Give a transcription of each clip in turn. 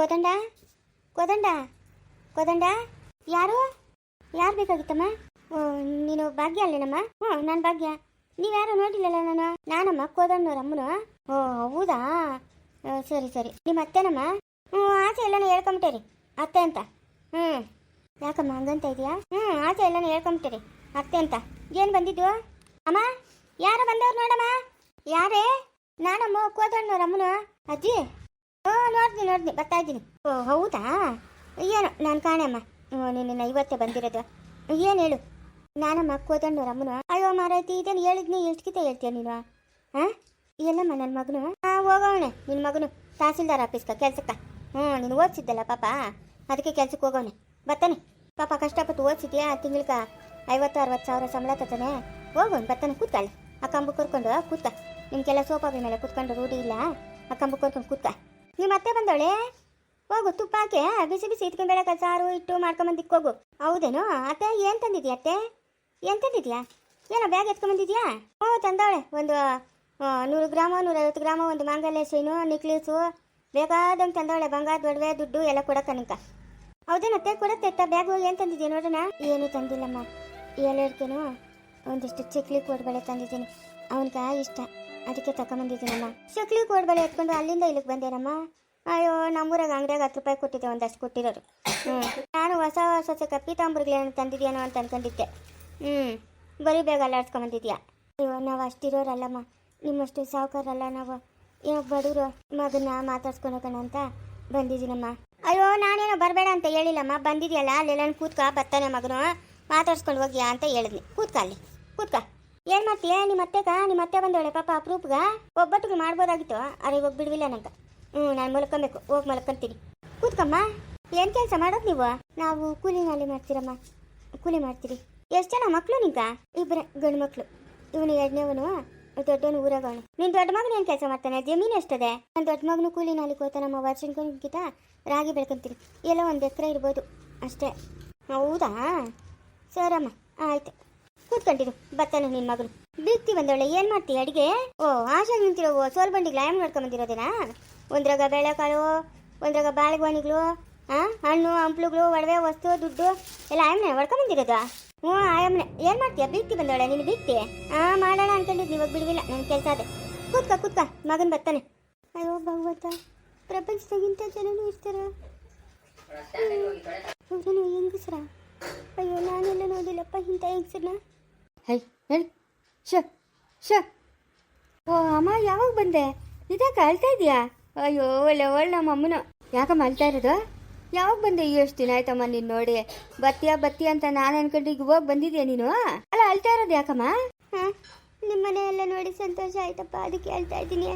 ಕೋದಂಡ? ಕೋದಂಡ? ಕೋದಂಡ? ಯಾರು? ಯಾರು ಬೇಕಾಗಿತ್ತಮ್ಮ? ನೀನು ಭಾಗ್ಯ ಅಲ್ಲೇನಮ್ಮ? ಹ್ಞೂ ನಾನು ಭಾಗ್ಯ. ನೀವ್ಯಾರು ನೋಡಿಲ್ಲಲ್ಲ ನಾನು? ನಾನಮ್ಮ ಕೋದಂಡವ್ರ ಅಮ್ಮನು? ಓ, ಹೌದಾ? ಸರಿ ಸರಿ. ನಿಮ್ಮ ಅತ್ತೆನಮ್ಮ? ಹ್ಞೂ ಆಚೆ ಎಲ್ಲನೂ ಹೇಳ್ಕೊಂಬಿಟ್ಟೇರಿ. ಅತ್ತೆ ಅಂತ. ಹ್ಞೂ ಯಾಕಮ್ಮ, ಹಂಗಂತ ಇದೆಯಾ ಹ್ಞೂ ಆಚೆ ಎಲ್ಲನೂ ಹೇಳ್ಕೊಂಬಿಟ್ಟೇರಿ. ಅತ್ತೆ ಅಂತ. ಏನು ಬಂದಿದ್ದು? ಅಮ್ಮ, ಯಾರು ಬಂದವ್ರು ನೋಡಮ್ಮ? ಯಾರೇ? ನಾನಮ್ಮ ಕೋದಂಡವ್ರ ಅಮ್ಮನು? ಅಜ್ಜಿ? ನೋಡ್ತೀನಿ ನೋಡ್ತೀನಿ. ಬರ್ತಾ ಇದ್ದೀನಿ. ಓ, ಹೌದಾ? ಏನು, ನಾನು ಕಾಣಮ್ಮ ನಿನ್ನ ಇವತ್ತೇ ಬಂದಿರೋದು. ಏನು ಹೇಳು? ನಾನಮ್ಮ ಕೂತಣ್ಣು ರಮ್ಮನು ಅಯ್ಯೋ ಮಾರಾಯ್ತಿ ಇದನ್ನು ಹೇಳಿದ್ನಿ ಕಿತ್ತ ಹೇಳ್ತೀಯ ನೀನು? ಹಾಂ ಎಲ್ಲಮ್ಮ ನನ್ನ ಮಗನು? ಹಾಂ ಹೋಗವಣೆ ನಿನ್ನ ಮಗನು. ತಹಸೀಲ್ದಾರ್ ಆಫೀಸ್ಗೆ ಕೆಲ್ಸಕ್ಕೆ. ಹ್ಞೂ ನೀನು ಓದಿಸಿದ್ದಲ್ಲ ಪಾಪ? ಅದಕ್ಕೆ ಕೆಲ್ಸಕ್ಕೆ ಹೋಗವನೆ ಬರ್ತಾನೆ ಪಾಪ, ಕಷ್ಟಪಟ್ಟು ಓದಿಸಿದ್ಯಾ? ತಿಂಗ್ಳಿಗೆ ಐವತ್ತು, ಅರವತ್ತು ಸಾವಿರ ಸಂಬಳ ತತಾನೆ ಹೋಗೋಣ ಬರ್ತಾನೆ ಕೂತ್ಕೊಳ್ಳಿ ಆ ಕಂಬ ಕರ್ಕೊಂಡು, ಕೂತ್ಕ. ನಿಮ್ಗೆಲ್ಲ ಸೋಫಾಬಿ ಮೇಲೆ ಕೂತ್ಕೊಂಡು ರೂಢಿ ಇಲ್ಲ? ಆ ಕಂಬ ಕರ್ಕೊಂಡು ಕೂತ್ಕ. ನಿಮ್ಮ ಅತ್ತೆ ಬಂದವಳೆ? ಹೋಗು, ತುಪ್ಪ ಹಾಕಿ. ಬಿಸಿ ಬಿಸಿ ಇಟ್ಕೊಂಬೇಳೆ ಸಾರು ಇಟ್ಟು ಮಾಡ್ಕೊಂಬಂದಿಕ್ಕೆ ಹೋಗು. ಹೌದೇನು? ಅತ್ತೆ, ಏನು ತಂದಿದ್ಯಾ ಅತ್ತೆ? ಏನು ತಂದಿದ್ಯಾ? ಏನೋ ಬ್ಯಾಗ್ ಎತ್ಕೊಂಬಂದಿದ್ಯಾ? ಹ್ಞೂ ತಂದವಳೆ. ಒಂದು ನೂರು ಗ್ರಾಮ, ನೂರೈವತ್ತು ಗ್ರಾಮ, ಒಂದು ಮಾಂಗಲ್ಯ ಸೀನು ನಿಕ್ಲೀಸು, ಬೇಕಾದಂಗೆ ತಂದವಳೆ. ಬಂಗಾರ ಒಡವೆ ದುಡ್ಡು ಎಲ್ಲ ಕೊಡಕ್ಕ ಹೌದೇನು ಅತ್ತೆ? ಕೊಡತ್ತೆ ಅತ್ತ. ಬ್ಯಾಗು ಏನು ತಂದಿದ್ಯಾ ನೋಡೋಣ. ಏನು ತಂದಿಲ್ಲಮ್ಮ. ಎಲ್ಲರಿಗೇನು ಒಂದಿಷ್ಟು ಚಿಕ್ಲಿ ಕೊಡ್ಬೇಡ ತಂದಿದ್ದೀನಿ. ಅವನ್ಗ ಇಷ್ಟ. ಅದಕ್ಕೆ ತಗೊಂಬಂದಿದ್ದೀನಮ್ಮ ಶಕ್ಲಿ ಕೋಡ್ಬಳೆ ಎತ್ಕೊಂಡು ಅಲ್ಲಿಂದ ಇಲ್ಲಿಗೆ ಬಂದೇನಮ್ಮ ಅಯ್ಯೋ, ನಮ್ಮೂರಾಗ ಅಂಗಡಿಯಾಗ ಹತ್ತು ರೂಪಾಯಿ ಕೊಟ್ಟಿದ್ದೆ ಒಂದಷ್ಟು ಕೊಟ್ಟಿರೋರು. ಹ್ಞೂ ನಾನು ಹೊಸ ಹೊಸ ಪೀತಾಂಬರಿಗಳೇನು ತಂದಿದ್ಯಾನೋ ಅಂತ ಅನ್ಕೊಂಡಿದ್ದೆ. ಹ್ಞೂ ಬರೀ ಬೇಗ ಅಲ್ಲಾಡ್ಸ್ಕೊಂಬಂದಿದ್ಯಾ? ಅಯ್ಯೋ, ನಾವು ಅಷ್ಟಿರೋರಲ್ಲಮ್ಮ. ನಿಮ್ಮಷ್ಟು ಸಾವುಕಾರಲ್ಲ ನಾವು. ಏನೋ ಬಡವರು ಮಗನ ಮಾತಾಡ್ಸ್ಕೊಳಕಣ ಅಂತ ಬಂದಿದ್ದೀನಮ್ಮ. ಅಯ್ಯೋ, ನಾನೇನೋ ಬರಬೇಡ ಅಂತ ಹೇಳಿಲ್ಲಮ್ಮ. ಬಂದಿದ್ಯಲ್ಲ ಅಲ್ಲೆಲ್ಲ ಕೂತ್ಕ ಬರ್ತಾನೆ ಮಗನು. ಮಾತಾಡ್ಸ್ಕೊಂಡು ಹೋಗ್ಯಾ ಅಂತ ಹೇಳಿದ್ನಿ. ಕೂತ್ಕ ಅಲ್ಲಿ. ಕೂತ್ಕ. ಏನು ಮಾಡ್ತೀಯ ನಿಮ್ಮ ಅತ್ತೆಗ ನಿಮ್ಮ ಅತ್ತೆ ಬಂದವಳೆ ಪಾಪ ಅಪ್ರೂಪ್ಗ ಒಬ್ಬಟ್ಟಿಗೆ ಮಾಡ್ಬೋದಾಗಿತ್ತು. ಅರೆ ಇವಾಗ ಬಿಡ್ವಿಲ್ಲ ನಂಗ. ಹ್ಞೂ ನಾನು ಮಲ್ಕೊಬೇಕು. ಹೋಗಿ ಮಲ್ಕೊಂತೀನಿ. ಕೂತ್ಕಮ್ಮ. ಏನು ಕೆಲಸ ಮಾಡೋದು ನೀವು? ನಾವು ಕೂಲಿನಲ್ಲಿ ನಾಲಿ ಮಾಡ್ತೀರಮ್ಮ. ಕೂಲಿ ಮಾಡ್ತೀರಿ. ಎಷ್ಟು ಜನ ಮಕ್ಕಳು ನಿಂಗ? ಇಬ್ಬರ ಗಂಡು ಮಕ್ಕಳು ಇವನು ಎರಡನೇವನು, ದೊಡ್ಡವನು ಊರಾಗವನು ನಿನ್ ದೊಡ್ಡ ಮಗನ ಏನು ಕೆಲಸ ಮಾಡ್ತಾನೆ? ಜಮೀನು ಎಷ್ಟದೆ? ನನ್ನ ದೊಡ್ಡ ಮಗನು ಕೂಲಿ ನಾಲಿಗೆ ವರ್ಷಕ್ಕಿಂತ ರಾಗಿ ಬೆಳ್ಕೊಂತೀನಿ. ಎಲ್ಲ ಒಂದು ಎಕರೆ ಇರ್ಬೋದು. ಅಷ್ಟೇ. ಹೌದಾ? ಸರಮ್ಮ. ಆಯ್ತು. ಕೂತ್ಕೊಂಡಿರು. ಬರ್ತಾನೆ ನಿನ್ ಮಗನು ಬೀಗ್ತಿ ಬಂದವಳೆ, ಏನು ಮಾಡ್ತಿ ಅಡಿಗೆ? ಓ, ಆಶಾ ನಿಂತಿರೋ ಸೋಲ್ ಬಂಡಿಗೆ ಲಾಯಮ್ ನೋಡ್ಕೊಂಡ್ ಬಂದಿರೋದೇನಾ? ಒಂದ್ರಾಗ ಬೇಳೆಕಾಳು ಒಂದ್ರಾಗ ಬಾಳೆಗೊನೆಗಳು ಹಾಂ ಹಣ್ಣು, ಹಂಪ್ಲುಗಳು, ಒಡವೆ, ವಸ್ತು, ದುಡ್ಡು ಎಲ್ಲ ಆಯಮ್ನೆ ಹೊಡ್ಕೊಂಡ್ ಬಂದಿರೋದು? ಹ್ಞೂ ಆಯಮ್ನೆ ಏನು ಮಾಡ್ತೀಯ ಬೀಗ್ತಿ ಬಂದವಳೆ, ನೀನು ಬೀಗ್ತಿ ಹಾಂ ಮಾಡೋಣ ಅನ್ಕೊಂಡಿದ್ದು ಇವಾಗ ಬಿಡುವಿಲ್ಲ ನನ್ನ ಕೆಲಸ ಅದೇ. ಕೂತ್ಕ ಕೂತ್ಕ, ಮಗನ್ ಬರ್ತಾನೆ ಅಯ್ಯೋ, ಭಗವಂತ ಪ್ರಪಂಚದಾಗಿಂತ ಜನನು ಇರ್ತಾರ? ಹೆಂಗಸ್ರ? ಅಯ್ಯೋ, ನಾನೆಲ್ಲ ನೋಡಿಲ್ಲಪ್ಪ, ಇಂಥ ಹೆಂಗಸ್ರನ್ನ. ಹೈ ಹೇಳಿ. ಶ ಶ ಓ ಅಮ್ಮ ಯಾವಾಗ ಬಂದೆ? ಇದಕ್ಕೆ ಅಳ್ತಾ ಇದೆಯಾ? ಅಯ್ಯೋ ಒಳ್ಳೆ ಒಳ್ಳೆ ನಮ್ಮ ಅಮ್ಮನ ಯಾಕಮ್ಮ ಅಳ್ತಾ ಇರೋದು? ಯಾವಾಗ ಬಂದೆ ಎಷ್ಟು ದಿನ ಆಯ್ತಮ್ಮ ನೀನು ನೋಡಿ? ಬತ್ತಿಯಾ ಬತ್ತಿ ಅಂತ ನಾನು ಅನ್ಕೊಂಡು ಈಗ ಹೋಗಿ ಬಂದಿದ್ಯಾ ನೀನು? ಅಲ್ಲ ಅಳ್ತಾ ಇರೋದು ಯಾಕಮ್ಮ? ಹಾಂ ನಿಮ್ಮ ಮನೆಯೆಲ್ಲ ನೋಡಿ ಸಂತೋಷ ಆಯ್ತಪ್ಪ ಅದಕ್ಕೆ ಹೇಳ್ತಾ ಇದ್ದೀನಿ.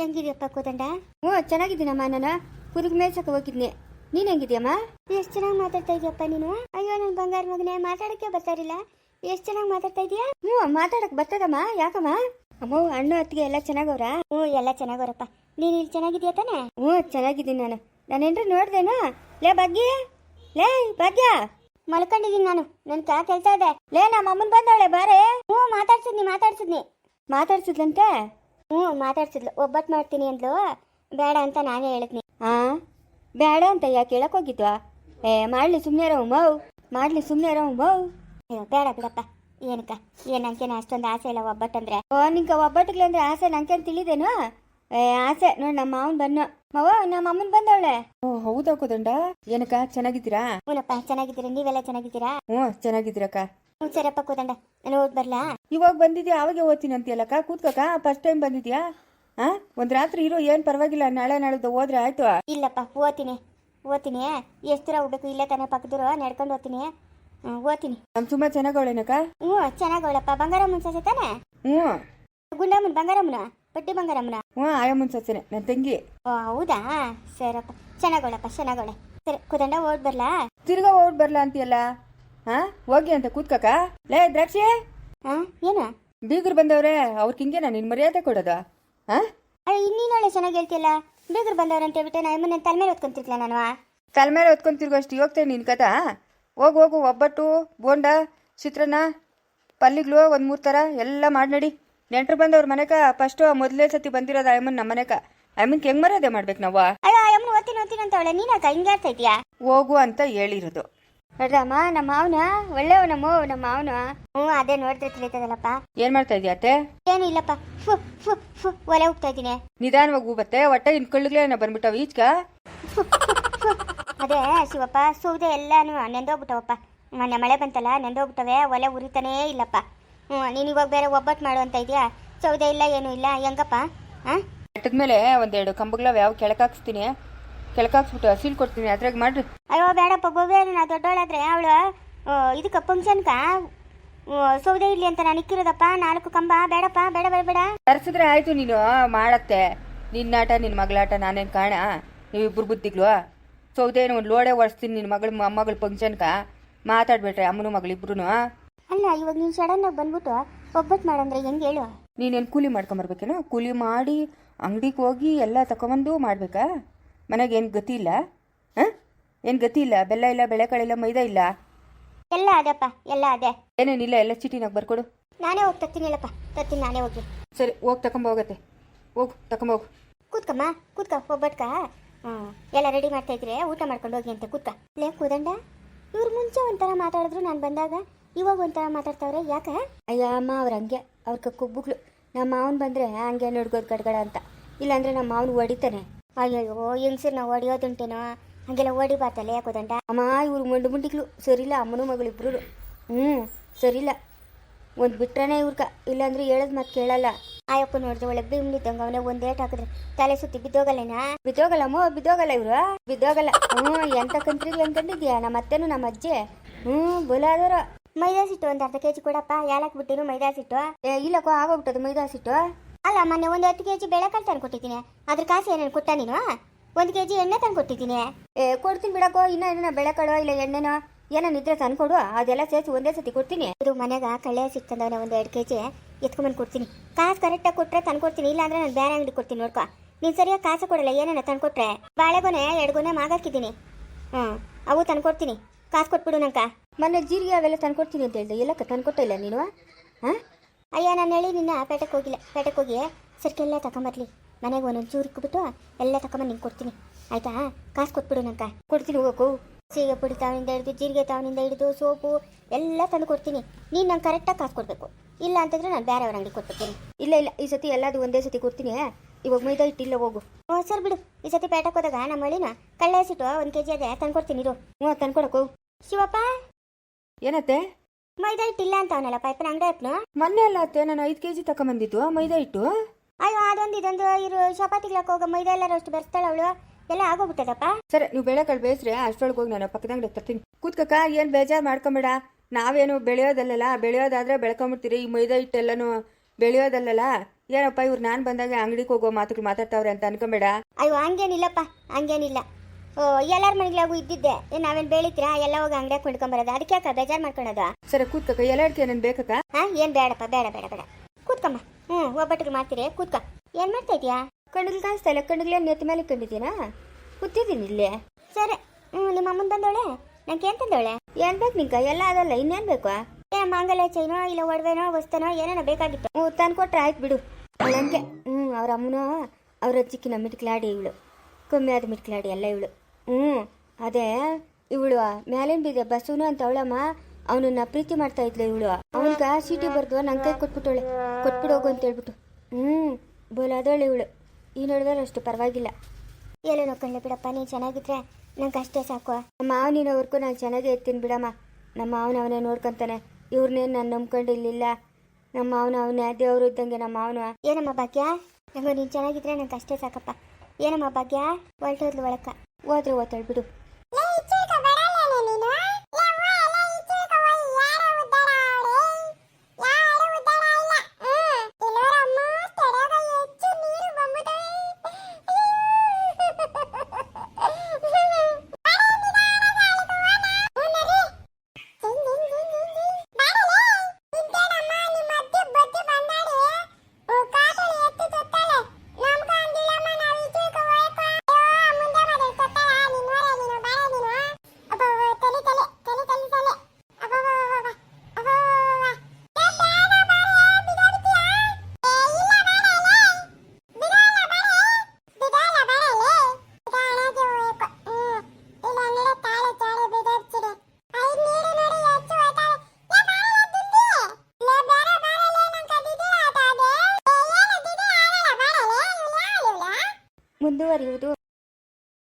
ಹೆಂಗಿದ್ಯಪ್ಪ ಕೋದಂಡ? ಹ್ಞೂ ಚೆನ್ನಾಗಿದ್ದೀನಮ್ಮ ನಾನು. ಕುರುಗ್ ಮೇಯ್ಸಕ್ಕೆ ಹೋಗಿದ್ನಿ. ನೀನು ಹೆಂಗಿದ್ಯಮ್ಮ? ಎಷ್ಟು ಚೆನ್ನಾಗಿ ಮಾತಾಡ್ತಾ ಇದೀಯಪ್ಪ ನೀನು? ಅಯ್ಯೋ ನನ್ನ ಬಂಗಾರ ಮಗನೇ ಮಾತಾಡಕ್ಕೆ ಬರ್ತಾರಿಲ್ಲ ಎಷ್ಟು ಚೆನ್ನಾಗಿ ಮಾತಾಡ್ತಾ ಇದೀಯಾ ಹ್ಞೂ, ಮಾತಾಡಕ್ ಬರ್ತದಮ್ಮ. ಯಾಕಮ್ಮ? ಅಮ್ಮ, ಅಣ್ಣ ಅತ್ತಿಗೆ ಎಲ್ಲ ಚೆನ್ನಾಗವ್ರ? ಹ್ಞೂ, ಎಲ್ಲ ಚೆನ್ನಾಗವ್ರಪ್ಪ. ನೀನು ಇಲ್ಲಿ ಚೆನ್ನಾಗಿದ್ಯಾ ತಾನೆ? ಹ್ಞೂ, ಚೆನ್ನಾಗಿದ್ದೀನಿ ನಾನು. ನಾನೇನ್ರ ನೋಡ್ದೇನಾ? ಲೇ, ಭಾಗ್ಯ! ಲೇ, ಭಾಗ್ಯ! ಮಲ್ಕೊಂಡಿದ್ದೀನಿ ನಾನು. ನನ್ ಕಾ ಕೆಲ್ಸ ಇದೆ. ಲೇ ನಮ್ಮ ಅಮ್ಮನ್ ಬಂದವಳೆ, ಬಾರೆ. ಹ್ಞೂ, ಮಾತಾಡ್ಸಿದ್ನಿ ಮಾತಾಡ್ಸಿದ್ನಿ. ಮಾತಾಡ್ಸಿದ್ಲಂತೆ? ಹ್ಞೂ, ಮಾತಾಡ್ಸಿದ್ಲು. ಒಬ್ಬಟ್ಟು ಮಾಡ್ತೀನಿ ಅಂದ್ಲು. ಬೇಡ ಅಂತ ನಾನೇ ಹೇಳಿದ್ನಿ ಹಾ ಬೇಡ ಅಂತ ಯಾಕೆ ಹೇಳಕ್ ಹೋಗಿದ್ವಾ? ಏ, ಮಾಡ್ಲಿ ಸುಮ್ಮನೆ ರವ್ ಮೌ. ಮಾಡ್ಲಿ ಸುಮ್ಮನೆ ರವ್ ಮೌ. ಅಯ್ಯೋ ಬೇಡ ಬಿಡಪ್ಪ. ಏನಕ್ಕ? ಏನ್ ನಂಗೇನು ಅಷ್ಟೊಂದು ಆಸೆ ಇಲ್ಲ ಒಬ್ಬಟ್ಟಂದ್ರೆ? ಓ ನಿಂಗೆ ಒಬ್ಬಟ್ಟಿಗ್ಲಿ ಅಂದ್ರೆ ಆಸೆ ನಂಗೆ ತಿಳಿದೇನು? ಏ ಆಸೆ. ನೋಡಿ ನಮ್ಮ ಮಾವನ್ ಬನ್ನು. ಮಾವ ನಮ್ಮ ಅಮ್ಮನ್ ಬಂದವಳೆ. ಓ ಹೌದಾ ಕೋದಂಡ ಏನಕ್ಕ ಚೆನ್ನಾಗಿದ್ದೀರಾ? ಹ್ಞೂನಪ್ಪ ಚೆನ್ನಾಗಿದ್ದೀರಾ? ನೀವೆಲ್ಲ ಚೆನ್ನಾಗಿದ್ದೀರಾ? ಹ್ಞೂ ಚೆನ್ನಾಗಿದ್ದೀರಕ್ಕ. ಹ್ಞೂ ಸರಿಯಪ್ಪ ಕೂದಂಡ ನಾನು ಹೋಗ್ ಬರ್ಲಾ? ಇವಾಗ ಬಂದಿದ್ಯಾ? ಅವಾಗೆ ಓದ್ತೀನಿ ಅಂತೀಯಲ್ಲಕ್ಕ ಕೂತ್ಕಕ್ಕ? ಫಸ್ಟ್ ಟೈಮ್ ಬಂದಿದ್ಯಾ? ಹಾ ಒಂದ್ ರಾತ್ರಿ ಇರೋ ಏನ್ ಪರವಾಗಿಲ್ಲ. ನಾಳೆ ನಾಳೆದು ಹೋದ್ರೆ ಆಯ್ತು. ಇಲ್ಲಪ್ಪ ಓದ್ತೀನಿ. ಓದ್ತೀನಿ. ಎಷ್ಟು ದೂರ ಹೋಗ್ಬೇಕು? ಇಲ್ಲೇ ತಾನೇ ಪಕ್ಕದ್ರು ನಡ್ಕೊಂಡು ಓದ್ತೀನಿ ಹ್ಞೂ ಓದ್ತೀನಿ. ನಮ್ ಸುಮ್ಮ ಚೆನ್ನಾಗವಳೇನಕ್ಕ? ಹ್ಞೂ ಚೆನ್ನಾಗವಳಪ್ಪ. ಬಂಗಾರಮ್ಮನ ಸೊಸೆ ತಾನೆ? ಹ್ಞೂ. ಗುಂಡಮ್ಮನ ಬಂಗಾರಮ್ಮನ? ಪಟ್ಟಿ ಬಂಗಾರಮ್ಮನ? ಹ್ಞೂ ಆಯಮ್ಮನ್ ಸೊಸೆನೆ ನನ್ನ ತಂಗಿ. ಓ ಹೌದಾ? ಸರಪ್ಪ. ಚೆನ್ನಾಗವಳಪ್ಪ ಚೆನ್ನಾಗವಳೆ. ಸರಿ ಕುದಂಡ ಓಡ್ ಬರ್ಲಾ? ತಿರ್ಗಾ ಓಡ್ ಬರ್ಲಾ ಅಂತೀಯಲ್ಲ? ಹಾ? ಹೋಗಿ ಅಂತ ಕೂತ್ಕಕ್ಕ? ಲೇ ದ್ರಾಕ್ಷಿ! ಹಾ ಏನು? ಬೀಗರು ಬಂದವ್ರೆ ಅವ್ರಿಗೆ ಹಿಂಗೆ ನಿನ್ ಮರ್ಯಾದೆ ಕೊಡೋದು? ಹಾ? ಇನ್ನೀನೊಳ್ಳೆ ಚೆನ್ನಾಗಿ ಹೇಳ್ತಿಯಲ್ಲ? ಬೀಗರು ಬಂದವ್ರು ಅಂತ ಹೇಳ್ಬಿಟ್ಟು ನಾನು ನನ್ನ ತಲೆ ಮೇಲೆ ಹೊತ್ಕೊಂತಿರ್ಲ ನಾನು? ತಲೆ ಮೇಲೆ ಓದ್ಕೊಂತಿರ್ಗೋ ತಿರ್ಗೋ ಅಷ್ಟು ಹೋಗ್ತೇನೆ ನಿನ್ ಕಥ? ಹೋಗು ಹೋಗು ಒಬ್ಬಟ್ಟು ಬೋಂಡ ಚಿತ್ರಾನ್ನ ಪಲ್ಲಿಗ್ಲು ಒಂದು ಮೂರು ಥರ ಎಲ್ಲ ಮಾಡಿ ನಡಿ. ನೆಂಟ್ರು ಬಂದವ್ರ ಮನೆಕ ಫಸ್ಟು ಮೊದಲೇ ಸತಿ ಬಂದಿರೋದು ಆಯಮ್ಮನ್ ನಮ್ಮ ಮನೆಕ. ಅಮ್ಮನ್ಗೆ ಹೆಂಗ್ ಮರ್ಯಾದೆ ಮಾಡ್ಬೇಕು ನಾವು ಅಯ್ಯೋ ಓದ್ತೀನಿ ಓದ್ತೀನಿ ನೀನಾಕ ಹಿಂಗೆ ಆಡ್ತಾ ಇದೀಯಾ ಹೋಗು ಅಂತ ಹೇಳಿರೋದು. ನೋಡ್ರಮ್ಮ ನಮ್ಮ ಮಾವನ ಒಳ್ಳೆವ ನಮ್ಮ ಮಾವನ. ಹ್ಞೂ ಅದೇ ನೋಡಿದ್ರೆ ತಿಳಿತದಲ್ಲಪ್ಪ. ಏನ್ ಮಾಡ್ತಾ ಇದೀಯ ಅತ್ತೆ? ಏನು ಇಲ್ಲಪ್ಪ. ಫು ಫು ಫು ಒಲೆ ಹೋಗ್ತಾ ಇದ್ದೀನಿ. ನಿಧಾನವಾಗಿ ಹೂ ಬತ್ತೆ ಹೊಟ್ಟೆ ಇನ್ ಕಳ್ಳುಗಳೇನ ಬಂದ್ಬಿಟ್ಟವ ಈಚ್ಕ ಅದೇ ಶಿವಪ್ಪ ಸೌದೆ ಎಲ್ಲಾನು ನೆಂದೋಗ್ಬಿಟ್ಟವಪ್ಪ. ಮೊನ್ನೆ ಮಳೆ ಬಂತಲ್ಲ ನೆಂದೋಗ್ಬಿಟ್ಟವೆ ಒಲೆ ಉರಿತಾನೇ ಇಲ್ಲಪ್ಪ. ಹ್ಞೂ ನೀನು ಇವಾಗ ಬೇರೆ ಒಬ್ಬಟ್ಟು ಮಾಡು ಅಂತ ಇದೆಯಾ? ಸೌದೆ ಇಲ್ಲ ಏನೂ ಇಲ್ಲ ಹೆಂಗಪ್ಪ? ಹಾಂ ಕಟ್ಟದ ಮೇಲೆ ಒಂದೆರಡು ಕಂಬಗಳವ ಯಾವ ಕೆಳಕಾಕ್ಸ್ತೀನಿ? ಕೆಳಕಾಕ್ಸ್ಬಿಟ್ಟು ಹಸಿಲ್ ಕೊಡ್ತೀನಿ ಅದ್ರಾಗ ಮಾಡ್ರಿ. ಅಯ್ಯೋ ಬೇಡಪ್ಪ ಬೋಬೆ ನಾ ದೊಡ್ಡವಳಾದ್ರೆ ಅವಳು ಇದಕ್ಕೆ ಫಂಕ್ಷನ್ಕ ಸೌದೆ ಇಲ್ಲಿ ಅಂತ ನಾನು ಇಕ್ಕಿರೋದಪ್ಪ ನಾಲ್ಕು ಕಂಬ ಬೇಡಪ್ಪ ಬೇಡ ಬೇಡ ಬೇಡ. ತರಿಸಿದ್ರೆ ಆಯ್ತು ನೀನು ಮಾಡತ್ತೆ. ನಿನ್ನಾಟ ನಿನ್ನ ಮಗಳಾಟ ನಾನೇನು ಕಾಣ? ನೀವಿಬ್ಬರು ಬುದ್ಧಿಗಳು ಸೌದೇನು ಒಂದು ಲೋಡೆ ಒಡಿಸ್ತೀನಿ ನಿನ್ನ ಮಗಳು ಮೊಮ್ಮಗಳ ಫಂಕ್ಷನ್ಕ ಮಾತಾಡ್ಬೇಡ್ರಿ ಅಮ್ಮನ ಮಗಳಿಬ್ರು ಅಲ್ಲ ಇವಾಗ ನೀನು ಸಡನ್ನಾಗಿ ಬಂದ್ಬಿಟ್ಟು ಒಬ್ಬಟ್ಟು ಮಾಡಂದ್ರೆ ಹೆಂಗೆ ಹೇಳು? ನೀನೇನು ಕೂಲಿ ಮಾಡ್ಕೊಂಬರ್ಬೇಕೇನೋ? ಕೂಲಿ ಮಾಡಿ ಅಂಗಡಿಗೆ ಹೋಗಿ ಎಲ್ಲ ತಗೊಂಬಂದು ಮಾಡಬೇಕಾ? ಮನೆಗೆ ಏನು ಗತಿ ಇಲ್ಲ? ಹಾಂ? ಏನು ಗತಿ ಇಲ್ಲ? ಬೆಲ್ಲ ಇಲ್ಲ ಬೆಳೆಕಾಳಿಲ್ಲ ಮೈದಾ ಇಲ್ಲ? ಎಲ್ಲ ಅದಪ್ಪ ಎಲ್ಲ ಅದೇ. ಏನೇನಿಲ್ಲ ಎಲ್ಲ ಚೀಟಿನಾಗ ಬರ್ಕೊಡು. ನಾನೇ ಹೋಗಿ ತತ್ತೀನಿ ಹೇಳಪ್ಪ. ತತ್ತೀನಿ ನಾನೇ ಹೋಗಿ. ಸರಿ ಹೋಗಿ ತಗೊಂಬೋಗತ್ತೆ ಹೋಗು ತಗೊಂಬೋಗು ಕೂತ್ಕಮ್ಮ ಕೂತ್ಕ ಒಬ್ಬಟ್ಕ? ಎಲ್ಲ ರೆಡಿ ಮಾಡ್ತಾ ಇದ್ರೆ ಊಟ ಮಾಡ್ಕೊಂಡು ಹೋಗಿ ಅಂತ ಕೂತ ಲೇ ಕೂದಂಡ ಇವ್ರು ಮುಂಚೆ ಒಂಥರ ಮಾತಾಡಿದ್ರು ನಾನು ಬಂದಾಗ ಇವಾಗ ಒಂಥರ ಮಾತಾಡ್ತಾವ್ರೆ ಯಾಕೆ? ಅಯ್ಯ ಅಮ್ಮ ಅವ್ರ ಹಂಗೆ. ಅವ್ರ ಕುಬ್ಬುಗಳು ನಮ್ಮ ಮಾವನ್ ಬಂದ್ರೆ ಹಂಗೆ ನಡ್ಗೋದು ಗಡ್ಗಡ ಅಂತ. ಇಲ್ಲಾಂದ್ರೆ ನಮ್ಮ ಮಾವನ್ ಹೊಡಿತಾನೆ. ಅಯ್ಯಯ್ಯೋ ನಾವು ಹೊಡಿಯೋದುಂಟೇನೋ? ಹಂಗೆಲ್ಲ ಯಾಕೆ ಯಾಕೋದಂಡ ಅಮ್ಮ ಇವ್ರು ಮುಂಡು ಮುಂಡಿಗ್ಲು. ಸರಿಲ್ಲ ಅಮ್ಮನೂ ಮಗಳು ಇಬ್ರು ಹ್ಞೂ ಸರಿಲ್ಲ. ಒಂದು ಬಿಟ್ರನೇ ಇವ್ರಕ ಇಲ್ಲಾಂದ್ರೆ ಹೇಳೋದು ಮತ್ತೆ ಕೇಳಲ್ಲ. ಆಯಪ್ಪ ನೋಡಿದ್ರೆ ಒಳ್ಳೆ ಬಿಮ್ನಿದ್ದಂಗೆ ಅವನೇ ಒಂದು ಏಟ್ ಹಾಕಿದ್ರೆ ತಲೆ ಸುತ್ತಿ ಬಿದ್ದೋಗಲ್ಲೇನಾ? ಬಿದ್ದೋಗಲ್ಲಮ್ಮ, ಬಿದ್ದೋಗಲ್ಲ ಇವ್ರು. ಬಿದ್ದೋಗಲ್ಲ. ಹ್ಞೂ, ಎಂತ ಕಂತ್ರಿಗೆ ಅನ್ಕೊಂಡಿದ್ಯಾ ನಮ್ಮ ಅತ್ತೆನು ನಮ್ಮ ಅಜ್ಜಿ. ಹ್ಞೂ ಬುಲಾದರು ಮೈದಾ ಸಿಟ್ಟು ಒಂದು ಅರ್ಧ ಕೆಜಿ ಕೊಡಪ್ಪ. ಯಾಲಕ್ ಬಿಟ್ಟಿರು ಮೈದಾ ಸಿಟ್ಟು. ಇಲ್ಲಕ್ಕೋ, ಆಗೋಗ್ಬಿಟ್ಟದು ಮೈದಾ ಸಿಟ್ಟು. ಅಲ್ಲ, ಮೊನ್ನೆ ಒಂದು ಹತ್ತು ಕೆಜಿ ಬೇಳೆಕಾಳು ತಂದು ಕೊಟ್ಟಿದ್ದೀನಿ. ಅದ್ರ ಕಾಸು ಏನೇನು ಕೊಟ್ಟ ನೀನು? ಒಂದು ಕೆಜಿ ಎಣ್ಣೆ ತಂದು ಕೊಟ್ಟಿದ್ದೀನಿ. ಏ, ಕೊಡ್ತೀನಿ ಬಿಡಕ್ಕೋ, ಇನ್ನ ಏನ ಬೆಳೆಕಾಳು ಇಲ್ಲ ಎಣ್ಣೆನೋ. ಏನೋ ನಿದ್ರೆ ತಂದ್ಕೊಡು. ಅದೆಲ್ಲ ಸೇರಿಸಿ ಒಂದೇ ಸತಿ ಕೊಡ್ತೀನಿ. ಇದು ಮನೆಗೆ ಕಳ್ಳೆ ಸಿಕ್ತಂದವನ ಒಂದು ಎರಡು ಕೆ ಜಿ ಎತ್ಕೊಂಬಂದು ಕೊಡ್ತೀನಿ. ಕಾಸು ಕರೆಕ್ಟಾಗಿ ಕೊಟ್ಟರೆ ತಂದು ಕೊಡ್ತೀನಿ ಇಲ್ಲಾಂದ್ರೆ ನಾನು ಬೇರೆ ಅಂಗಡಿ ಕೊಡ್ತೀನಿ ನೋಡ್ಕೊ. ನೀನು ಸರಿಯಾಗಿ ಕಾಸು ಕೊಡಲ್ಲ, ಏನೇನ ತಂದ್ಕೊಟ್ರೆ. ಬಾಳೆಗೊನೆ ಎರಡು ಗೊನೆ ಮಾಗಾಕಿದ್ದೀನಿ. ಹ್ಞೂ ಅವು ತಂದ್ಕೊಡ್ತೀನಿ. ಕಾಸು ಕೊಟ್ಬಿಡು ನಂಕ. ಮೊನ್ನೆ ಜೀರಿಗೆ ಅವೆಲ್ಲ ತಂದ್ಕೊಡ್ತೀನಿ ಅಂತ ಹೇಳಿದೆ. ಎಲ್ಲ ತಂದ್ಕೊಟ್ಟಿಲ್ಲ ನೀನು? ಹಾಂ? ಅಯ್ಯ, ನಾನು ಹೇಳಿ ನಿನ್ನ ಪೇಟೆಗೆ ಹೋಗಿಲ್ಲ. ಪೇಟೆಗೆ ಹೋಗಿ ಸರ್ಕೆಲ್ಲ ತಗೊಂಬರ್ಲಿ ಮನೆಗೆ ಒಂದೊಂದು ಚೂರು ಇಕ್ಬಿಟ್ಟು ಎಲ್ಲ ತಗೊಂಬಂದು ನಿಂಗೆ ಕೊಡ್ತೀನಿ. ಆಯಿತಾ? ಕಾಸು ಕೊಟ್ಬಿಡು ನಂಕ. ಕೊಡ್ತೀನಿ ಹೋಗೋಕು ಸೀಗೆ ಪುಡಿ ತಾವನಿಂದ ಹಿಡಿದು, ಜೀರಿಗೆ ತಾವನಿಂದ ಹಿಡಿದು, ಸೋಪು ಎಲ್ಲ ತಂದು ಕೊಡ್ತೀನಿ ನೀನು ನಂಗೆ ಕರೆಕ್ಟಾಗಿ ಕಾಸು ಕೊಡಬೇಕು. ಇಲ್ಲ ಅಂತಂದ್ರೆ ನಾನು ಬೇರೆಯವ್ರ ಅಂಗಡಿ ಕೊಟ್ಬಿಡ್ತೀನಿ ಇಲ್ಲ ಇಲ್ಲ ಈ ಸತಿ ಎಲ್ಲದು ಒಂದೇ ಸತಿ ಕೊಡ್ತೀನಿ. ಇವಾಗ ಮೈದಾ ಇಟ್ಟಿಲ್ಲ ಹೋಗು. ಹ್ಞೂ ಸರ್ ಬಿಡು. ಈ ಸತಿ ಪೇಟಕ್ಕೆ ಹೋದಾಗ ನಮ್ಮ ಹಳ್ಳಿನ ಕಳ್ಳೆ ಹಸಿಟ್ಟು ಒಂದು ಕೆ ಜಿ ಅದೇ ತಂದು ಕೊಡ್ತೀನಿ ಇರು. ಹ್ಞೂ ತಂದ್ಕೊಡಕ್ಕೋ ಶಿವಪ್ಪ? ಏನತ್ತೆ? ಮೈದಾ ಹಿಟ್ಟಿಲ್ಲ ಅಂತ ಅವನಲ್ಲ ಪೈಪನ ಅಂಗಡಿ ಅಪ್ಪನು ಮೊನ್ನೆ ಅಲ್ಲ ಅತ್ತೆ ನಾನು ಐದು ಕೆ ಜಿ ತಗೊಂಬಂದಿದ್ದು ಮೈದಾ ಹಿಟ್ಟು. ಅಯ್ಯೋ ಅದೊಂದು ಇದೊಂದು ಇರು ಚಪಾತಿಗ್ಲಕ್ಕೆ ಹೋಗ. ಮೈದಾ ಎಲ್ಲರೂ ಅಷ್ಟು ಬರ್ತಾಳೆ ಅವಳು. ಎಲ್ಲ ಆಗೋಗ್ಬಿಟ್ಟದಪ್ಪ? ಸರಿ ನೀವು ಬೆಳೆಕಾಳು ಬೇಯಿಸ್ರೆ ಅಷ್ಟೊಳಗೆ ಹೋಗಿ ನಾನು ಪಕ್ಕದ ಅಂಗಡಿ ತರ್ತೀನಿ ಕೂತ್ಕಕ್ಕ ಏನು ಬೇಜಾರು ಮಾಡ್ಕೊಂಬೇಡ. ನಾವೇನು ಬೆಳೆಯೋದಲ್ಲಲ್ಲ ಬೆಳೆಯೋದಾದ್ರೆ ಬೆಳ್ಕೊಂಬಿಡ್ತೀರಿ ಈ ಮೈದಾ ಹಿಟ್ಟೆಲ್ಲನೂ ಬೆಳೆಯೋದಲ್ಲಲ್ಲ? ಏನಪ್ಪ ಇವ್ರು ನಾನು ಬಂದಾಗ ಅಂಗಡಿಗೆ ಹೋಗೋ ಮಾತುಗಳು ಮಾತಾಡ್ತಾವ್ರೆ ಅಂತ ಅನ್ಕೊಂಬೇಡ. ಅಯ್ಯೋ ಹಂಗೇನಿಲ್ಲಪ್ಪ ಹಂಗೇನಿಲ್ಲ. ಓ ಎಲ್ಲಾರ ಮನೆಗಳಾಗೂ ಇದ್ದಿದ್ದೆ. ಏನ್ ನಾವೇನು ಬೆಳಿತೀರಾ? ಎಲ್ಲ ಹೋಗಿ ಅಂಗಡಿಯಾಗ ಕೊಂಡ್ಕೊಂಬರೋದು? ಅದಕ್ಕೆ ಅಕ್ಕ ಬೇಜಾರು ಮಾಡ್ಕೊಳೋದು? ಸರಿ ಕೂತ್ಕ ಎಲ್ಲ ಅಡಿಕೆ ನನ್ ಬೇಕಕ್ಕ? ಹಾ ಏನು ಬೇಡಪ್ಪ ಬೇಡ ಬೇಡ ಬೇಡ. ಕೂತ್ಕಮ್ಮ. ಹ್ಮ್ ಒಬ್ಬಟ್ಟಿಗೆ ಮಾಡ್ತೀರಿ ಕೂತ್ಕ. ಏನ್ ಮಾಡ್ತಾ ಇದೀಯಾ ಕಣ್ಣಿಗೆ ಕಾಣಿಸ್ತಾ ಇಲ್ಲ ಕಣ್ಣಿಗೆ ನೆತ್ತ ಮೇಲೆ ಕಂಡಿದ್ದೀನಾ ಕೂತಿದ್ದೀನಿ ಇಲ್ಲೇ. ಸರಿ ಹ್ಞೂ ನಿಮ್ಮ ಅಮ್ಮನ್ ಬಂದವಳೆ? ನಂಗೆ ಏನು ತಂದವಳೆ? ಏನ್ ಬೇಕು ನಿಂಕ ಎಲ್ಲ ಅದಲ್ಲ, ಇನ್ನೇನ್ ಬೇಕು ಏ, ಮಾಂಗಲ್ಯ ಚೈನೋ ಇಲ್ಲ ಒಡವೆನೋ ವಸ್ತನೋ ಏನೇನೋ ಬೇಕಾಗಿತ್ತು. ಹ್ಞೂ, ತಂದ್ಕೊಟ್ರೆ ಆಯ್ತು ಬಿಡು. ಹಂಗೆ ಹ್ಞೂ, ಅವ್ರ ಅಮ್ಮನೋ, ಅವ್ರ ಅಜ್ಜಿಕ್ಕಿನ ಮಿಟ್ಕಲಾಡಿ ಇವಳು. ಕಮ್ಮಿ ಆದ ಮಿಟ್ಕಲಾಡಿ ಎಲ್ಲ ಇವಳು. ಹ್ಞೂ, ಅದೇ, ಇವಳು ಮ್ಯಾಲಿನ ಬಿದ್ದೆ ಬಸ್ಸುನು ಅಂತ ಅವಳಮ್ಮ, ಅವನನ್ನ ಪ್ರೀತಿ ಮಾಡ್ತಾ ಇದ್ಲು ಇವಳು. ಅವನಿಗೆ ಸೀಟಿ ಬರ್ದು ನನ್ನ ಕೈ ಕೊಟ್ಬಿಟ್ಟವಳೆ. ಕೊಟ್ಬಿಡು ಹೋಗು ಅಂತ ಹೇಳ್ಬಿಟ್ಟು. ಹ್ಞೂ, ಬೋಲಾದವಳು ಇವಳು. ಈ ನೋಡಿದ್ರೆ ಅಷ್ಟು ಪರವಾಗಿಲ್ಲ. ಎಲ್ಲೋ ನೋಡ್ಕೊಂಡ್ಲೆ ಬಿಡಪ್ಪ, ನೀನು ಚೆನ್ನಾಗಿದ್ರೆ ನಂಗೆ ಅಷ್ಟೇ ಸಾಕು. ನಮ್ಮ ಮಾವನಿನವರೆಗೂ ನಾನು ಚೆನ್ನಾಗೇ ಇರ್ತೀನಿ ಬಿಡಮ್ಮ. ನಮ್ಮ ಮಾವನ ಅವನೇ ನೋಡ್ಕೊಂತಾನೆ. ಇವ್ರನ್ನೇನು ನಾನು ನಂಬ್ಕೊಂಡಿರ್ಲಿಲ್ಲ ನಮ್ಮ ಮಾವನ ಅವನೇ ದೇವರು ಇದ್ದಂಗೆ ನಮ್ಮ ಮಾವನ. ಏನಮ್ಮ ಭಾಗ್ಯ? ನಂಗೆ ನೀನು ಚೆನ್ನಾಗಿದ್ರೆ ನಂಗೆ ಅಷ್ಟೇ ಸಾಕಪ್ಪ. ಏನಮ್ಮ ಭಾಗ್ಯ? ಹೊರಟೋದ್ಲು ಒಳಕ. ಹೋದ್ರೆ ಓದ್ತಾಳೆ